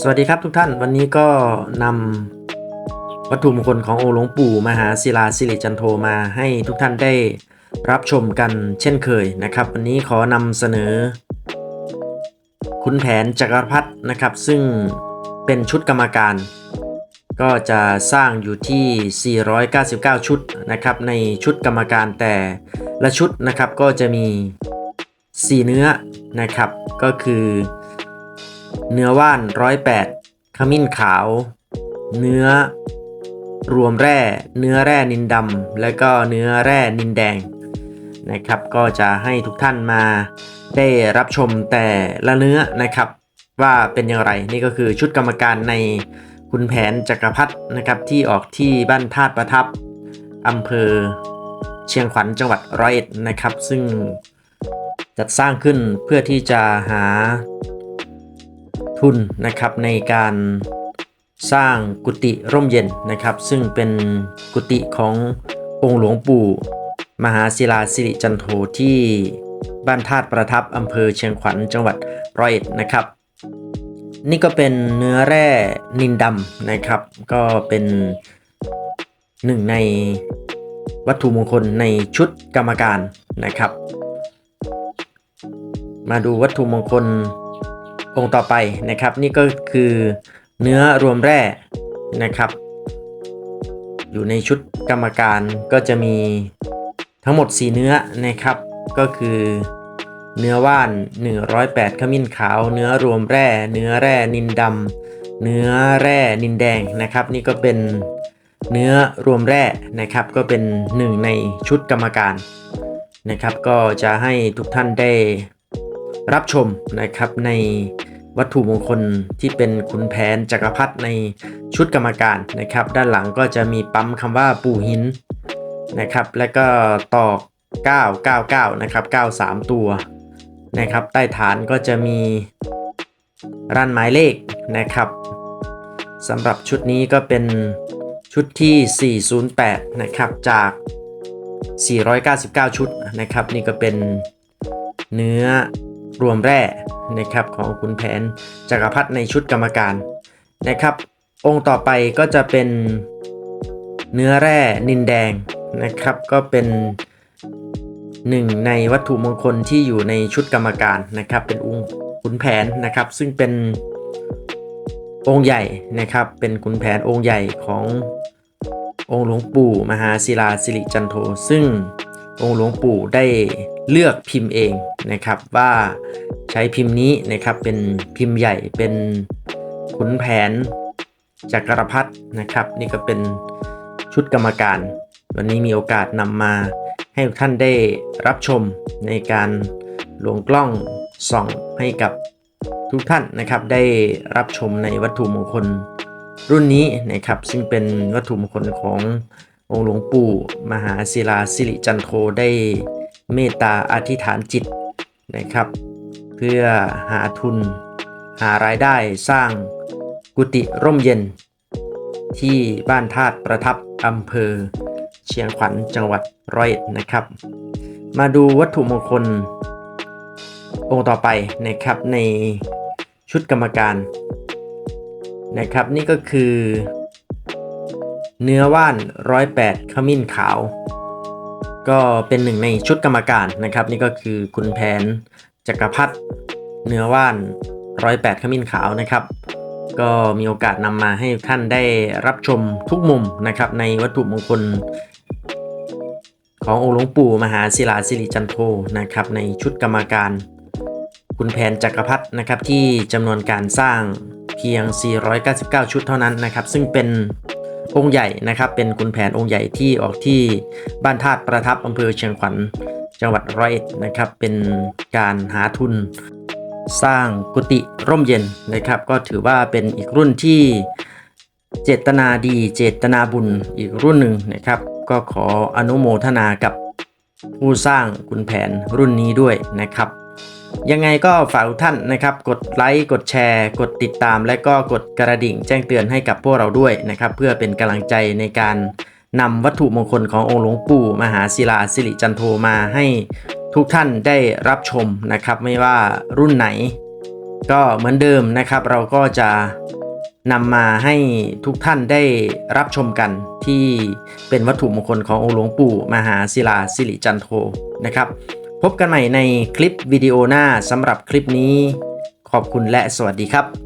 สวัสดีครับทุกท่านวันนี้ก็นำวัตถุมงคลขององค์หลวงปู่มหาศิลาสิริจันโทมาให้ทุกท่านได้รับชมกันเช่นเคยนะครับ วันนี้ขอนำเสนอ คุณแผนจักรพรรดินะครับ ซึ่งเป็นชุดกรรมการ ก็จะสร้างอยู่ที่ 499 ชุดนะครับในชุดกรรมการแต่ละชุดนะครับก็จะมี 4 เนื้อนะครับก็คือ เนื้อว่านร้อยแปดขมิ้นขาว เนื้อ รวมแร่ เนื้อแร่นินดำและก็เนื้อแร่นินแดงนะครับ ก็จะให้ทุกท่านมาได้รับชมแต่ละเนื้อนะครับ ว่าเป็นอย่างไรนี่ก็คือชุดกรรมการในคุณแผนจักรพรรดินะครับที่ออกที่บ้านธาตุประทับอำเภอเชียงขวัญจังหวัดร้อยเอ็ดนะครับ ซึ่งจัดสร้างขึ้นเพื่อที่จะหา ทุนนะครับในการสร้างกุฏิร่มเย็นนะครับ ซึ่งเป็นกุฏิขององค์หลวงปู่ มหาศิลาสิริจันโทที่บ้านธาตุประทับอำเภอเชียงขวัญจังหวัดร้อยเอ็ดนะครับ นี่ก็เป็นเนื้อแร่นินดำนะครับ ก็เป็นหนึ่งในวัตถุมงคลในชุดกรรมการนะครับ มาดูวัตถุมงคล องค์ต่อไปนะครับ นี่ก็คือเนื้อรวมแร่นะครับ อยู่ในชุดกรรมการก็จะมีทั้งหมด 4 เนื้อนะครับ ก็คือเนื้อว่าน 108 ขมิ้นขาว เนื้อรวมแร่ เนื้อแร่นินดำเนื้อแร่นินแดงนะครับ นี่ก็เป็นเนื้อรวมแร่นะครับ ก็เป็นหนึ่งในชุดกรรมการนะครับ ก็จะให้ทุกท่านได้รับชมนะครับใน วัตถุมงคลที่เป็นขุนแผนจักรพรรดิในชุดกรรมการนะครับ ด้านหลังก็จะมีปั๊มคำว่าปู่หินนะครับ และก็ตอก 999 นะครับ 93 ตัวนะครับ ใต้ฐานก็จะมีรันหมายเลขนะครับสำหรับชุดนี้ก็เป็นชุดที่ 408 นะครับ จาก 499 ชุดนะครับ นี่ก็เป็นเนื้อ รวมแร่นะครับของคุณแผนจักรพรรดิในชุดกรรมการนะครับ องค์ต่อไปก็จะเป็นเนื้อแร่นินแดงนะครับ ก็เป็นหนึ่งในวัตถุมงคลที่อยู่ในชุดกรรมการนะครับ เป็นองค์ขุนแผนนะครับ ซึ่งเป็นองค์ใหญ่นะครับ เป็นขุนแผนองค์ใหญ่ขององค์หลวงปู่มหาศิลาสิริจันโทซึ่ง องค์หลวงปู่ได้เลือกพิมพ์เองนะครับว่าใช้พิมพ์นี้นะครับเป็นพิมพ์ใหญ่เป็นขุนแผนจักรพรรดินะครับ นี่ก็เป็นชุดกรรมการ วันนี้มีโอกาสนำมาให้ทุกท่านได้รับชมในการลงกล้องส่องให้กับทุกท่านนะครับได้รับชมในวัตถุมงคลรุ่นนี้นะครับ ซึ่งเป็นวัตถุมงคลของ องค์หลวงปู่มหาศิลาสิริจันโทได้เมตตาอธิษฐานจิตนะครับ เพื่อหาทุนหารายได้สร้างกุฏิร่มเย็น ที่บ้านธาตุประทับอำเภอ เชียงขวัญจังหวัดร้อยเอ็ดนะครับ มาดูวัตถุมงคล องค์ต่อไปนะครับในชุดกรรมการนะครับ นี่ก็คือ เนื้อว่านร้อยแปดขมิ้นขาว ก็เป็นหนึ่งในชุดกรรมการนะครับ นี่ก็คือคุณแผนจักรพรรดิเนื้อว่านร้อยแปดขมิ้นขาวนะครับ ก็มีโอกาสนำมาให้ท่านได้รับชมทุกมุมนะครับ ในวัตถุมงคล ขององค์หลวงปู่มหาศิลาสิริจันโทนะครับ ในชุดกรรมการ คุณแผนจักรพรรดินะครับที่จำนวนการสร้างเพียง 499 ชุดเท่านั้นนะครับ ซึ่งเป็น องค์ใหญ่นะครับ เป็นคุณแผนองค์ใหญ่ที่ออกที่บ้านธาตุประทับอำเภอเชียงขวัญจังหวัดร้อยเอ็ดนะครับ เป็นการหาทุนสร้างกุฏิร่มเย็นนะครับ ก็ถือว่าเป็นอีกรุ่นที่เจตนาดีเจตนาบุญอีกรุ่นหนึ่งนะครับ ก็ขออนุโมทนากับผู้สร้างคุณแผนรุ่นนี้ด้วยนะครับ ยังไงก็ฝากทุกท่านนะครับ กดไลค์ กดแชร์ กดติดตาม และก็กดกระดิ่งแจ้งเตือนให้กับพวกเราด้วยนะครับ เพื่อเป็นกำลังใจในการนำวัตถุมงคลขององค์หลวงปู่มหาศิลาสิริจันโทมาให้ทุกท่านได้รับชมนะครับ ไม่ว่ารุ่นไหน ก็เหมือนเดิมนะครับ เราก็จะนำมาให้ทุกท่านได้รับชมกันที่เป็นวัตถุมงคลขององค์หลวงปู่มหาศิลาสิริจันโทนะครับ พบกันใหม่ในคลิปวิดีโอหน้าสำหรับคลิปนี้ ขอบคุณและสวัสดีครับ